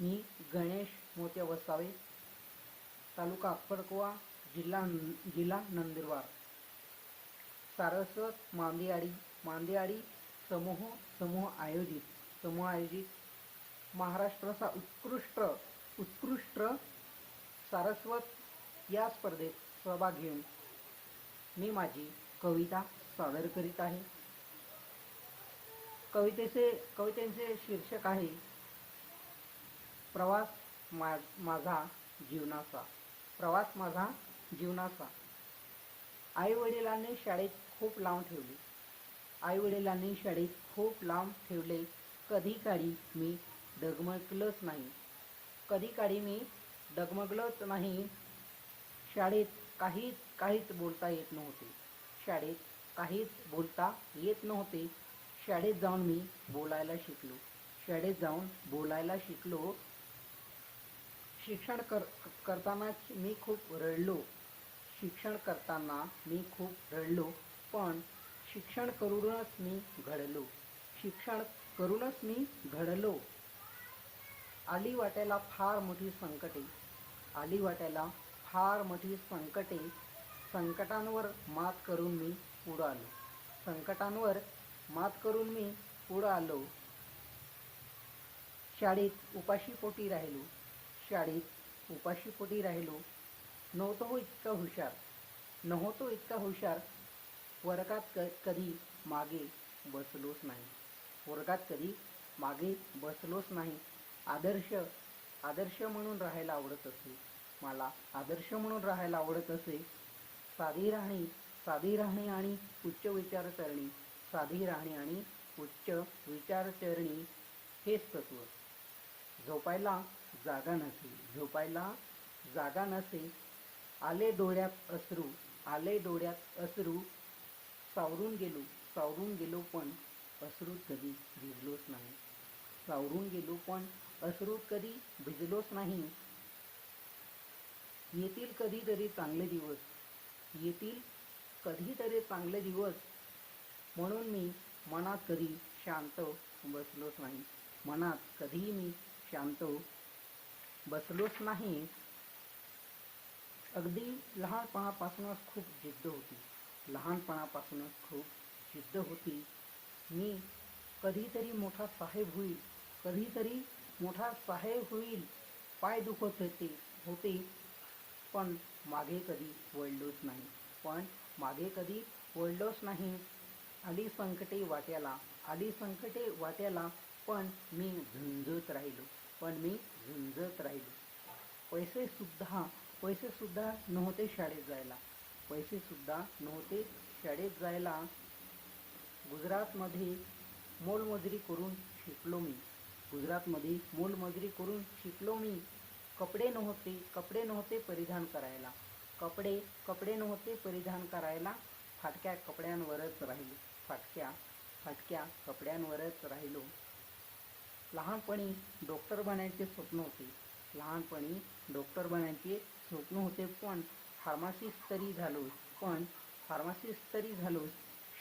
मी गणेश मोत्या वसावे तालुका अक्कलकुवा जिल्हा जिल्हा नंदुरबार. सारस्वत मांदियाडी मांदियाडी समूह समूह आयोजित समूह आयोजित महाराष्ट्राचा उत्कृष्ट उत्कृष्ट सारस्वत या स्पर्धेत सहभाग घेऊन मी माझी कविता सादर करीत आहे. कवितेचे कवितेचे शीर्षक आहे प्रवास मा माझा जीवनाचा. प्रवास माझा जीवनाचा. आई वडिलांनी शाळेत खूप लांब ठेवले. आई वडिलांनी शाळेत खूप लांब ठेवले. कधी काळी मी डगमगलच नाही. कधी काळी मी डगमगलच नाही. शाळेत काहीच काहीच बोलता येत नव्हते. शाळेत काहीच बोलता येत नव्हते. शाळेत जाऊन मी बोलायला शिकलो. शाळेत जाऊन बोलायला शिकलो. शिक्षण कर करताना मी खूप रडलो. शिक्षण करताना मी खूप रडलो पण शिक्षण करूनच मी घडलो. शिक्षण करूनच मी घडलो. आली वाट्याला फार मोठी संकटे. आली वाट्याला फार मोठी संकटे. संकटांवर मात करून मी पुढं आलो. संकटांवर मात करून मी पुढं आलो. शाळेत उपाशीपोटी राहिलो. शाळेत उपाशीपोटी राहिलो. नव्हतो हो इतका हुशार. नव्हतो इतका हुशार. वर्गात क कधी मागे बसलोच नाही. वर्गात कधी मागे बसलोच नाही. आदर्श आदर्श म्हणून राहायला आवडत असे. मला आदर्श म्हणून राहायला आवडत असे. साधी राहणी साधी राहणी आणि उच्च विचारसरणी. साधी राहणी आणि उच्च विचारसरणी हेच तत्व. झोपायला जागा नसे. झोपायला जागा नसे. आले डोळ्यात असरू आले डोळ्यात असरू सावरून गेलो सावरून गेलो पण अश्रूत कधी भिजलोच नाही. सावरून गेलो पण अश्रूत कधी भिजलोच नाही. येतील कधीतरी चांगले दिवस. येतील कधीतरी चांगले दिवस. म्हणून मी मनात कधी शांत बसलोच नाही. मनात कधीही मी शांत बसलोच नाही अगदी लहानपणापासूनच खूप जिद्द होती. लहानपणापासूनच खूप जिद्द होती. मी कधीतरी मोठा साहेब होईल कधीतरी मोठा साहेब होईल. पाय दुखत होते होते. पण मागे कधी वळलोच नाही. पण मागे कधी वळलोच नाही. आली संकटे वाट्याला आली संकटे वाट्याला. पण मी झुंजत राहिलो. पण मी झुंजत राहिलो. पैसे सुद्धा पैसे सुद्धा नव्हते शाळेत जायला. पैसे सुद्धा नव्हते शाळेत जायला. गुजरातमध्ये मोलमजुरी करून शिकलो मी. गुजरातमध्ये मोलमजुरी करून शिकलो मी. कपडे नव्हते कपडे नव्हते परिधान करायला. कपडे कपडे नव्हते परिधान करायला फाटक्या कपड्यांवरच राहिलो. फाटक्या फाटक्या कपड्यांवरच राहिलो. लहानपणी डॉक्टर बनायचे स्वप्न होते. लहानपणी डॉक्टर बनायचे स्वप्न होते पण फार्मासिस्ट तरी झालो. पण फार्मासिस्ट तरी झालो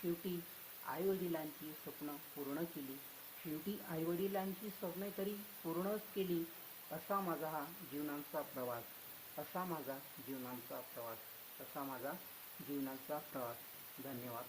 शेवटी आईवडिलांची स्वप्न पूर्ण केली. शेवटी आईवडिलांची स्वप्ने तरी पूर्णच केली असा माझा हा जीवनांचा प्रवास. असा माझा जीवनांचा प्रवास. असा माझा जीवनाचा प्रवास. धन्यवाद.